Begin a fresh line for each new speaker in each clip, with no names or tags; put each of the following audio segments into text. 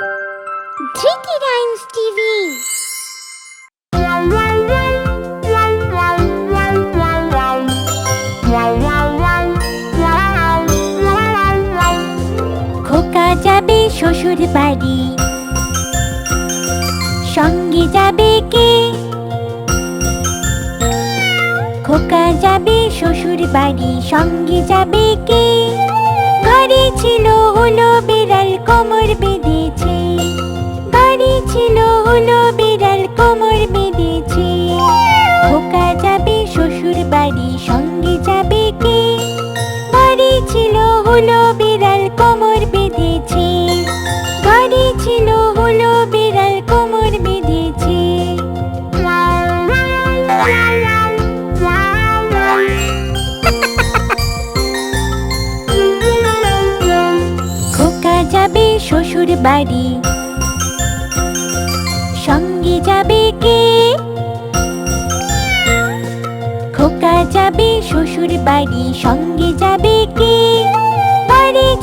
Tricky Rhymes TV. খোকা যাবে শ্বশুর বাড়ি। সঙ্গে যাবে কে? খোকা যাবে শ্বশুর বাড়ি। সঙ্গে যাবে কে? ঘরে ছিল হলো বিড়াল কোমর বেঁধেছে। বাড়ি ছিল হলো বিড়াল কোমর বেঁধেছে। খোকা যাবে শ্বশুর বাড়ি সঙ্গে যাবে কে? বাড়ি ছিল হলো বিড়াল বাড়ি। সঙ্গে যাবে কে? খোকা যাবে শ্বশুর বাড়ি। সঙ্গে যাবে কে?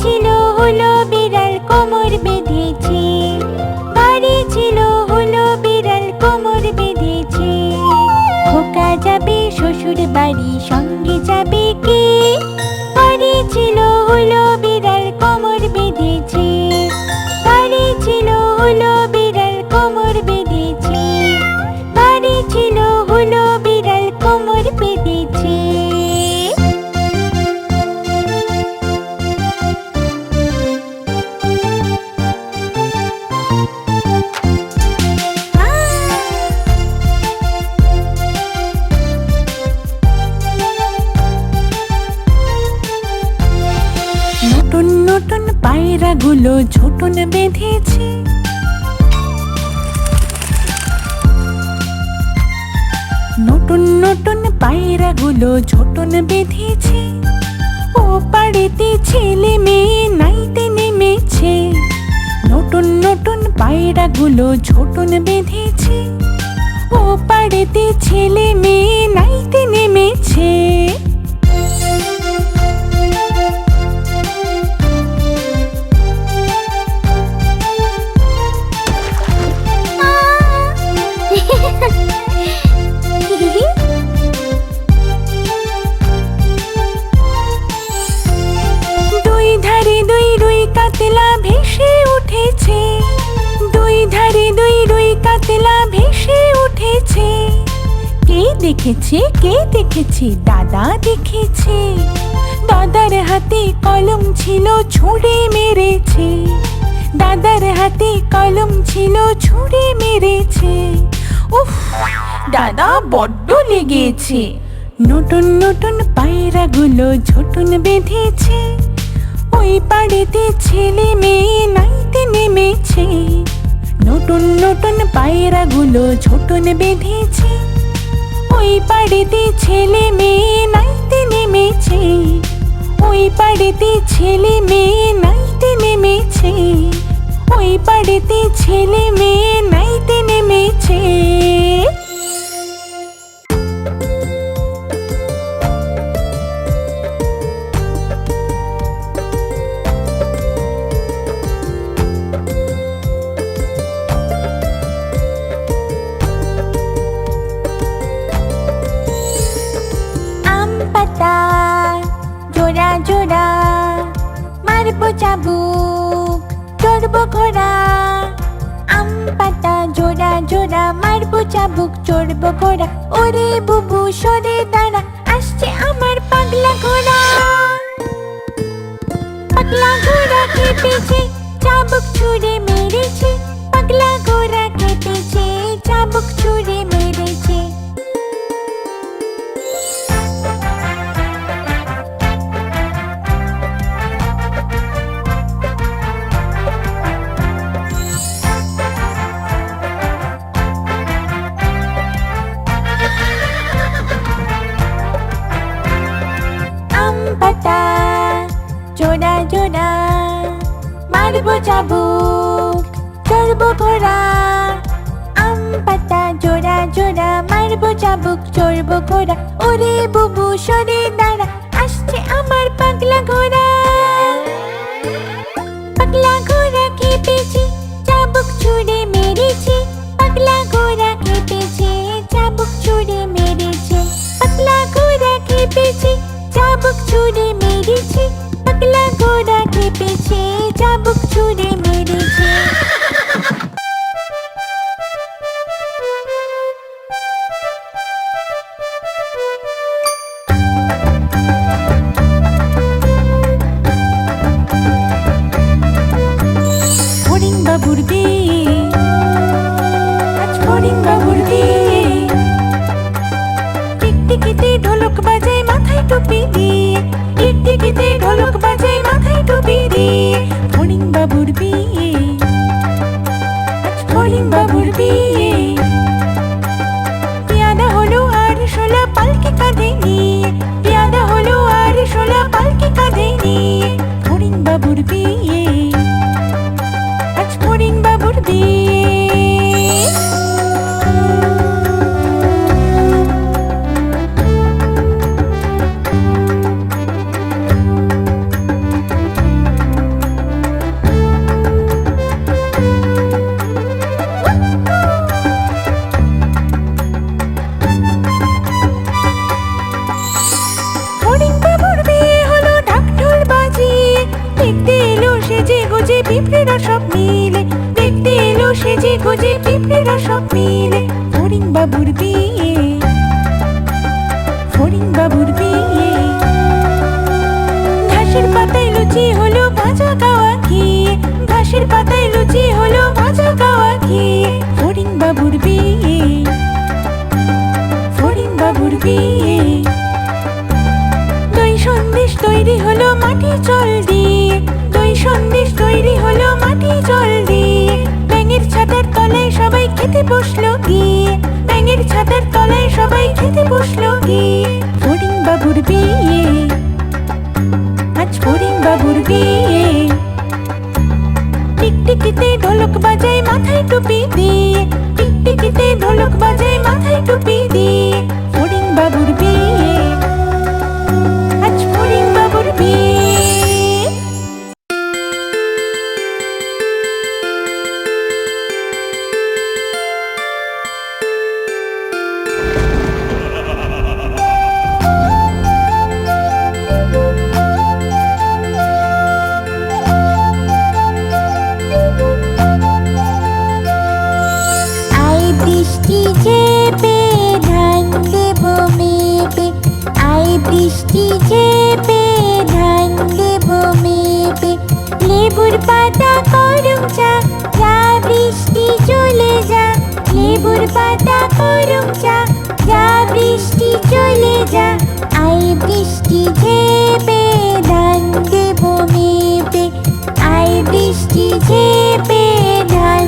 ছিল হলো বিড়াল কোমর বেঁধেছে। বাড়ি ছিল হলো বিড়াল কোমর বেঁধেছে। খোকা যাবে শ্বশুর বাড়ি। সঙ্গে যাবে
পায়রাগুলো ঝুটুন বেঁধেছে। নতুন নতুন পায়রাগুলো ঝুটুন বেঁধেছে। ও পাড়েতে ছেলে মেয়ে নাইতে নেমেছে। নতুন নতুন পায়রাগুলো ঝুটুন বেঁধেছে। ও পাড়েতে ছেলে মেয়ে নাইতে নেমেছে। দেখেছে? কে দেখেছে? দাদা দেখেছে। দাদার হাতে কলম ছিল, ছুঁড়ে মেরেছে। দাদার হাতে কলম ছিল, ছুঁড়ে মেরেছে। উফ, দাদা বড্ড লেগেছে। নতুন নতুন পায়রাগুলো ঝুটুন বেঁধেছে। ওই পাড়েতে ছেলে মেয়ে নাইতে নেমেছে। নতুন নতুন পায়রাগুলো ঝুটুন বেঁধেছে। ওই পাড়েতে ছেলে মেয়ে নাইতে নেমেছে ওই পাড়িতে ছেলে মেয়ে নাইতে নেমেছে ওই পাড়িতে ছেলে মেয়ে নাইতে নেমেছে
চড়বো ঘোড়া আম পাতা জোড়া জোড়া মারবো চাবুক চড়বো ঘোড়া ওরে বুবু, সরে দাঁড়া, আসছে আমার পাগলা ঘোড়া। পাগলা ঘোড়া খেপেছে চাবুক ছুঁড়ে মেরেছে। পাগলা ঘোড়া খেপেছে চাবুক ছুঁড়ে মেরেছে। মারব মারবো চাবুক, চড়বো ঘোড়া। আম পাতা জোড়া জোড়া, মারব চাবুক, চড়বো ঘোড়া। ওরে বুবু, সরে দাঁড়া, আসছে আমার পাগলা ঘোড়া।
ফড়িং বাবুর মিলে ফড়িং বাবুর বিয়ে। ফড়িং বাবুর বিয়ে। ঘাসের পাতায় লুচি হলো ভাজা গাওয়া খেয়ে। ঘাসের পাতায় লুচি হলো ভাজা গাওয়া খেয়ে। বাবুর বিয়ে। বাবুর বিয়ে। দই সন্দেশ তৈরি হলো মাটি জল দিয়ে। দই সন্দেশ তৈরি হলো মাটি জল ব্যাঙের ছাতার তলায় সবাই খেতে বসল গিয়ে। ব্যাঙের ছাতার তলায় সবাই খেতে বসল গিয়ে। ফড়িং বাবুর বিয়ে। আজ ফড়িং বাবুর বিয়ে। টিকটিকিতে ঢোলক বাজায় মাথায় টুপি দিয়ে। টিকটিকিতে ঢোলক বাজায় মাথায় টুপি দিয়ে।
লেবুর পাতা করুক চা, যা বৃষ্টি চলে যা। লেবুর পাতা করুক চা, যা বৃষ্টি চলে যা। আই বৃষ্টি ঝেপে, ধান দেব মেপে। আই বৃষ্টি ঝেপে, ধান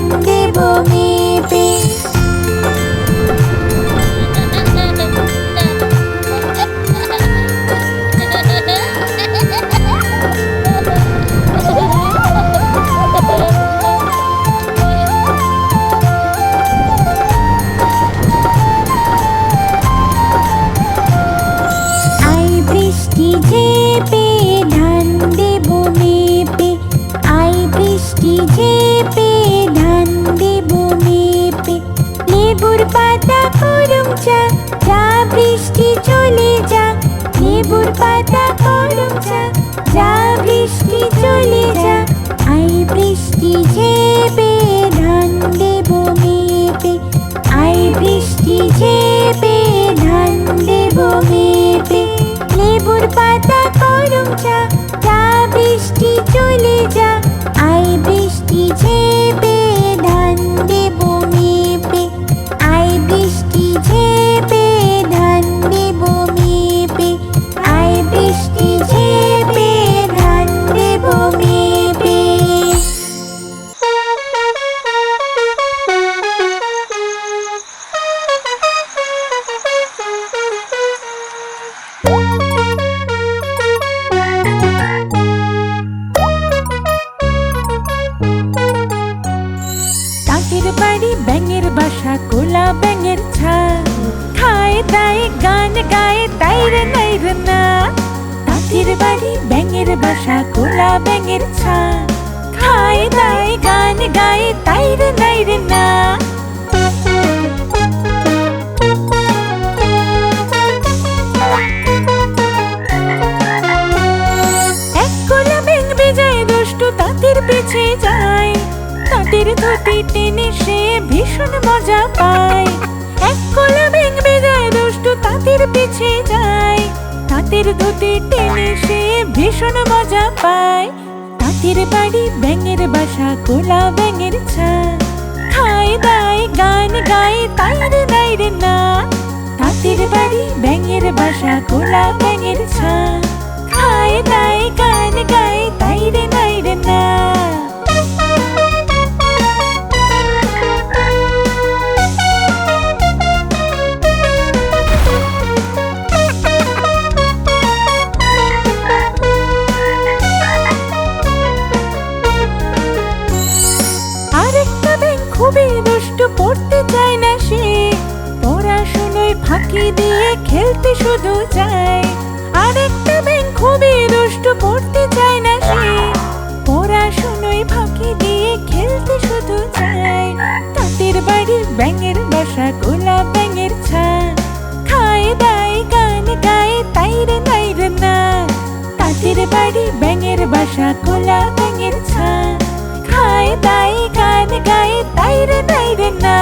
তাকের বাড়ি ব্যাঙের বাসা, কোলা ব্যাঙের ছা খায় তাই গান, গায় তাই রে, নাই রে, না। বাড়ি ব্যাঙের বাসা, কোলা ব্যাঙের ছা খায় তাই গান, গায় তাই রে, নাই রে, না। মজা পায়। এক কোলা ব্যাঙ বেজায়, দুষ্টু তাঁতের পিছে যায়। তাঁতের ধুতি টেনে সে ভীষণ মজা পায়। তাঁতের বাড়ি ব্যাঙের বাসা, কোলা ব্যাঙের ছা খায় দায়, গান গায় তাই রে না। তাঁতির বাড়ি ব্যাঙের বাসা, কোলা ব্যাঙের ছা খায় দায়, গান গায় তাই রে না। চায় তাঁতের বাড়ির ব্যাঙের বাসা গোলা ব্যাঙের ছা খায় দায়, গান গায় তাইরে নাইরে না। তাঁতের বাড়ি ব্যাঙের বাসা গোলা ব্যাঙের ছা খায় দায়, গান গায় তাইরে নাইরে না।